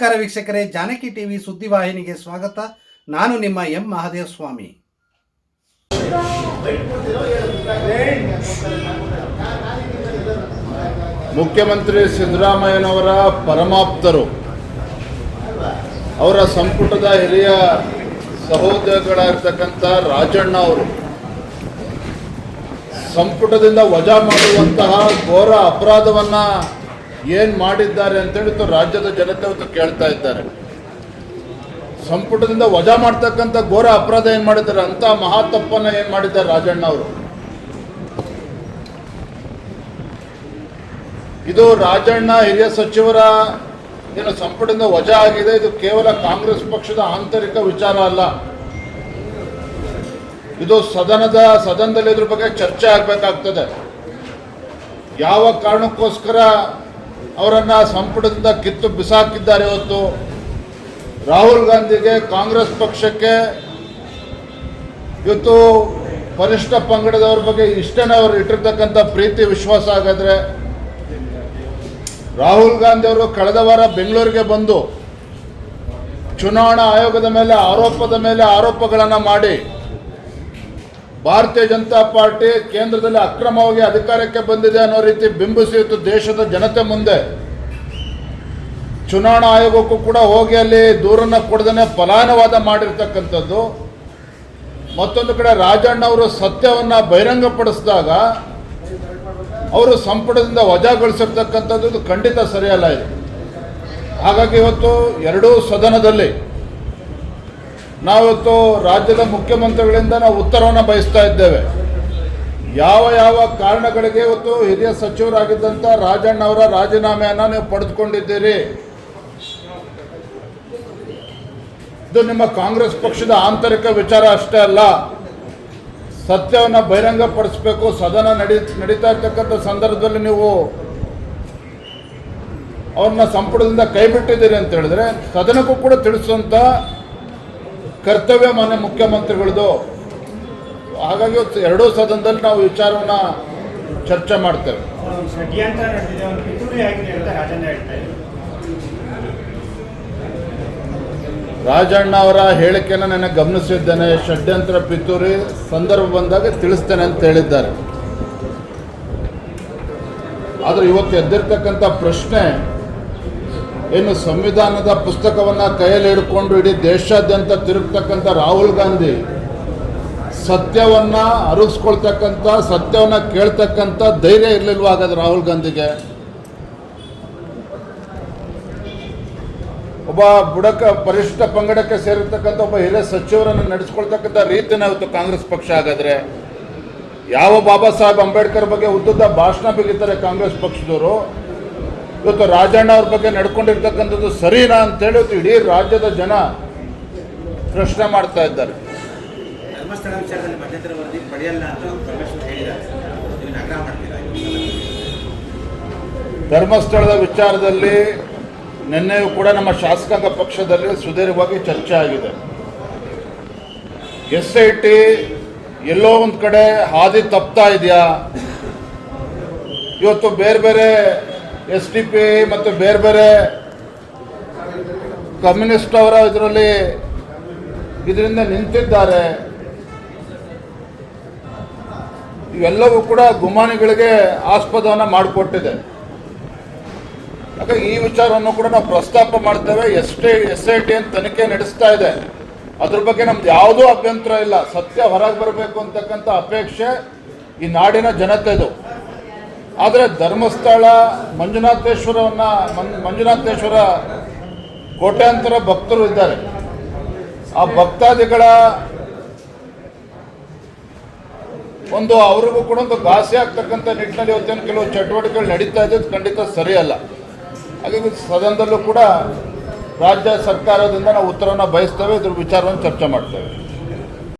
ನಮಸ್ಕಾರ ವೀಕ್ಷಕರೇ, ಜಾನಕಿ ಟಿವಿ ಸುದ್ದಿವಾಹಿನಿಗೆ ಸ್ವಾಗತ. ನಾನು ನಿಮ್ಮ ಎಂ ಮಹಾದೇವ ಸ್ವಾಮಿ ಮುಖ್ಯಮಂತ್ರಿ ಸಿದ್ದರಾಮಯ್ಯನವರ ಪರಮಾಪ್ತರು, ಅವರ ಸಂಪುಟದ ಹಿರಿಯ ಸಹೋದರಗಳಾಗಿರ್ತಕ್ಕಂಥ ರಾಜಣ್ಣ ಅವರು, ಸಂಪುಟದಿಂದ ವಜಾ ಮಾಡುವಂತಹ ಘೋರ ಅಪರಾಧವನ್ನ ಏನು ಮಾಡಿದ್ದಾರೆ ಅಂತೇಳಿ ರಾಜ್ಯದ ಜನತೆ ಇವತ್ತು ಕೇಳ್ತಾ ಇದ್ದಾರೆ. ಸಂಪುಟದಿಂದ ವಜಾ ಮಾಡ್ತಕ್ಕಂಥ ಘೋರ ಅಪರಾಧ ಏನು ಮಾಡಿದ್ದಾರೆ? ಅಂತ ಮಹಾ ಏನ್ ಏನು ಮಾಡಿದ್ದಾರೆ ರಾಜಣ್ಣ ಅವರು? ಇದು ರಾಜಣ್ಣ ಹಿರಿಯ ಸಚಿವರ ಏನು ಸಂಪುಟದಿಂದ ವಜಾ ಆಗಿದೆ? ಇದು ಕೇವಲ ಕಾಂಗ್ರೆಸ್ ಪಕ್ಷದ ಆಂತರಿಕ ವಿಚಾರ ಅಲ್ಲ. ಇದು ಸದನದ, ಸದನದಲ್ಲಿ ಇದ್ರ ಬಗ್ಗೆ ಚರ್ಚೆ ಆಗಬೇಕಾಗ್ತದೆ. ಯಾವ ಕಾರಣಕ್ಕೋಸ್ಕರ ಅವರನ್ನ ಸಂಪುಟದಿಂದ ಕಿತ್ತು ಬಿಸಾಕಿದ್ದಾರೆ ಇವತ್ತು. ರಾಹುಲ್ ಗಾಂಧಿಗೆ ಕಾಂಗ್ರೆಸ್ ಪಕ್ಷಕ್ಕೆ ಇವತ್ತು ಪರಿಷ್ಠ ಪಂಗಡದವ್ರ ಬಗ್ಗೆ ಇಷ್ಟನೇ ಅವರು ಇಟ್ಟಿರ್ತಕ್ಕಂಥ ಪ್ರೀತಿ, ವಿಶ್ವಾಸ ಹಾಗಾದರೆ ರಾಹುಲ್ ಗಾಂಧಿ ಅವರು ಕಳೆದ ವಾರ ಬೆಂಗಳೂರಿಗೆ ಬಂದು ಚುನಾವಣಾ ಆಯೋಗದ ಮೇಲೆ ಆರೋಪದ ಮೇಲೆ ಆರೋಪಗಳನ್ನು ಮಾಡಿ ಭಾರತೀಯ ಜನತಾ ಪಾರ್ಟಿ ಕೇಂದ್ರದಲ್ಲಿ ಅಕ್ರಮವಾಗಿ ಅಧಿಕಾರಕ್ಕೆ ಬಂದಿದೆ ಅನ್ನೋ ರೀತಿ ಬಿಂಬಿಸಿತ್ತು ದೇಶದ ಜನತೆ ಮುಂದೆ. ಚುನಾವಣಾ ಆಯೋಗಕ್ಕೂ ಕೂಡ ಹೋಗಿ ಅಲ್ಲಿ ದೂರನ್ನ ಕೊಡದೇ ಫಲಾನುವಾದ ಮಾಡಿರ್ತಕ್ಕಂಥದ್ದು. ಮತ್ತೊಂದು ಕಡೆ ರಾಜಣ್ಣ ಅವರು ಸತ್ಯವನ್ನ ಬಹಿರಂಗಪಡಿಸಿದಾಗ ಅವರು ಸಂಪುಟದಿಂದ ವಜಾಗೊಳಿಸಿರ್ತಕ್ಕಂಥದ್ದು ಖಂಡಿತ ಸರಿಯಲ್ಲ ಇದು. ಹಾಗಾಗಿ ಇವತ್ತು ಎರಡೂ ಸದನದಲ್ಲಿ ನಾವಿವತ್ತು ರಾಜ್ಯದ ಮುಖ್ಯಮಂತ್ರಿಗಳಿಂದ ನಾವು ಉತ್ತರವನ್ನು ಬಯಸ್ತಾ ಇದ್ದೇವೆ. ಯಾವ ಯಾವ ಕಾರಣಗಳಿಗೆ ಇವತ್ತು ಹಿರಿಯ ಸಚಿವರಾಗಿದ್ದಂಥ ರಾಜಣ್ಣ ಅವರ ರಾಜೀನಾಮೆಯನ್ನು ನೀವು ಪಡೆದುಕೊಂಡಿದ್ದೀರಿ? ಇದು ನಿಮ್ಮ ಕಾಂಗ್ರೆಸ್ ಪಕ್ಷದ ಆಂತರಿಕ ವಿಚಾರ ಅಷ್ಟೇ ಅಲ್ಲ. ಸತ್ಯವನ್ನು ಬಹಿರಂಗಪಡಿಸಬೇಕು, ಸದನ ನಡಿ, ನಡೀತಾ ಇರ್ತಕ್ಕಂಥ ಸಂದರ್ಭದಲ್ಲಿ ನೀವು ಅವ್ರನ್ನ ಸಂಪುಟದಿಂದ ಕೈಬಿಟ್ಟಿದ್ದೀರಿ ಅಂತ ಹೇಳಿದ್ರೆ ಸದನಕ್ಕೂ ಕೂಡ ತಿಳಿಸುವಂತ ಕರ್ತವ್ಯ ಮಾನ್ಯ ಮುಖ್ಯಮಂತ್ರಿಗಳದು. ಹಾಗಾಗಿ ಎರಡೂ ಸದನದಲ್ಲಿ ನಾವು ವಿಚಾರವನ್ನ ಚರ್ಚೆ ಮಾಡ್ತೇವೆ. ರಾಜಣ್ಣ ಅವರ ಹೇಳಿಕೆಯನ್ನು ನಾನು ಗಮನಿಸಿದ್ದೇನೆ. ಷಡ್ಯಂತ್ರ ಪಿತೂರಿ ಸಂದರ್ಭ ಬಂದಾಗ ತಿಳಿಸ್ತೇನೆ ಅಂತ ಹೇಳಿದ್ದಾರೆ. ಆದರೆ ಇವತ್ತು ಎದ್ದಿರ್ತಕ್ಕಂಥ ಪ್ರಶ್ನೆ ಏನು ಸಂವಿಧಾನದ ಪುಸ್ತಕವನ್ನು ಕೈಯಲ್ಲಿ ಹಿಡ್ಕೊಂಡು ಇಡೀ ದೇಶಾದ್ಯಂತ ತಿರುಗ್ತಕ್ಕಂಥ ರಾಹುಲ್ ಗಾಂಧಿ ಸತ್ಯವನ್ನು ಅರಗಿಸ್ಕೊಳ್ತಕ್ಕಂಥ ಸತ್ಯವನ್ನು ಕೇಳ್ತಕ್ಕಂಥ ಧೈರ್ಯ ಇರಲಿಲ್ವ ಹಾಗಾದ್ರೆ ರಾಹುಲ್ ಗಾಂಧಿಗೆ? ಒಬ್ಬ ಬುಡಕ, ಪರಿಶಿಷ್ಟ ಪಂಗಡಕ್ಕೆ ಸೇರಿರ್ತಕ್ಕಂಥ ಒಬ್ಬ ಹಿರಿಯ ಸಚಿವರನ್ನು ನಡೆಸ್ಕೊಳ್ತಕ್ಕಂಥ ರೀತಿನ ಇವತ್ತು ಕಾಂಗ್ರೆಸ್ ಪಕ್ಷ ಹಾಗಾದ್ರೆ. ಯಾವ ಬಾಬಾ ಸಾಹೇಬ್ ಅಂಬೇಡ್ಕರ್ ಬಗ್ಗೆ ಉದ್ದುದ್ದ ಭಾಷಣ ಬಿಗಿತಾರೆ ಕಾಂಗ್ರೆಸ್ ಪಕ್ಷದವರು. ಇವತ್ತು ರಾಜಣ್ಣ ಅವ್ರ ಬಗ್ಗೆ ನಡ್ಕೊಂಡಿರ್ತಕ್ಕಂಥದ್ದು ಸರಿನಾ ಅಂತೇಳಿ ಇವತ್ತು ಇಡೀ ರಾಜ್ಯದ ಜನ ಪ್ರಶ್ನೆ ಮಾಡ್ತಾ ಇದ್ದಾರೆ. ಧರ್ಮಸ್ಥಳದ ವಿಚಾರದಲ್ಲಿ ನಿನ್ನೆಯೂ ಕೂಡ ನಮ್ಮ ಶಾಸಕಾಂಗ ಪಕ್ಷದಲ್ಲಿ ಸುದೀರ್ಘವಾಗಿ ಚರ್ಚೆ ಆಗಿದೆ. ಎಸ್ ಐ ಟಿ ಎಲ್ಲೋ ಒಂದು ಕಡೆ ಹಾದಿ ತಪ್ತಾ ಇದೆಯಾ? ಇವತ್ತು ಬೇರೆ ಬೇರೆ ಎಸ್ ಡಿ ಪಿ ಮತ್ತು ಬೇರೆ ಬೇರೆ ಕಮ್ಯುನಿಸ್ಟ್ ಅವರ ಇದರಲ್ಲಿ ಇದರಿಂದ ನಿಂತಿದ್ದಾರೆ. ಇವೆಲ್ಲವೂ ಕೂಡ ಗುಮಾನಿಗಳಿಗೆ ಆಸ್ಪದವನ್ನು ಮಾಡಿಕೊಟ್ಟಿದೆ. ಹಾಗಾಗಿ ಈ ವಿಚಾರವನ್ನು ಕೂಡ ನಾವು ಪ್ರಸ್ತಾಪ ಮಾಡ್ತೇವೆ. S T, S I T ಅಂತ ತನಿಖೆ ನಡೆಸ್ತಾ ಇದೆ. ಅದ್ರ ಬಗ್ಗೆ ನಮ್ದು ಯಾವುದೂ ಅಭ್ಯಂತರ ಇಲ್ಲ. ಸತ್ಯ ಹೊರಗೆ ಬರಬೇಕು ಅಂತಕ್ಕಂಥ ಅಪೇಕ್ಷೆ ಈ ನಾಡಿನ ಜನತೆದು. ಆದರೆ ಧರ್ಮಸ್ಥಳ ಮಂಜುನಾಥೇಶ್ವರವನ್ನ ಮಂಜುನಾಥೇಶ್ವರ ಕೋಟ್ಯಾಂತರ ಭಕ್ತರು ಇದ್ದಾರೆ. ಆ ಭಕ್ತಾದಿಗಳ ಒಂದು ಅವ್ರಿಗೂ ಕೂಡ ಒಂದು ಘಾಸಿ ಆಗ್ತಕ್ಕಂಥ ನಿಟ್ಟಿನಲ್ಲಿ ಇವತ್ತೇನು ಕೆಲವು ಚಟುವಟಿಕೆಗಳು ನಡೀತಾ ಇದೆ, ಅದು ಖಂಡಿತ ಸರಿಯಲ್ಲ. ಹಾಗಾಗಿ ಸದನದಲ್ಲೂ ಕೂಡ ರಾಜ್ಯ ಸರ್ಕಾರದಿಂದ ನಾವು ಉತ್ತರವನ್ನು ಬಯಸ್ತೇವೆ, ಇದ್ರ ವಿಚಾರವನ್ನು ಚರ್ಚೆ ಮಾಡ್ತೇವೆ.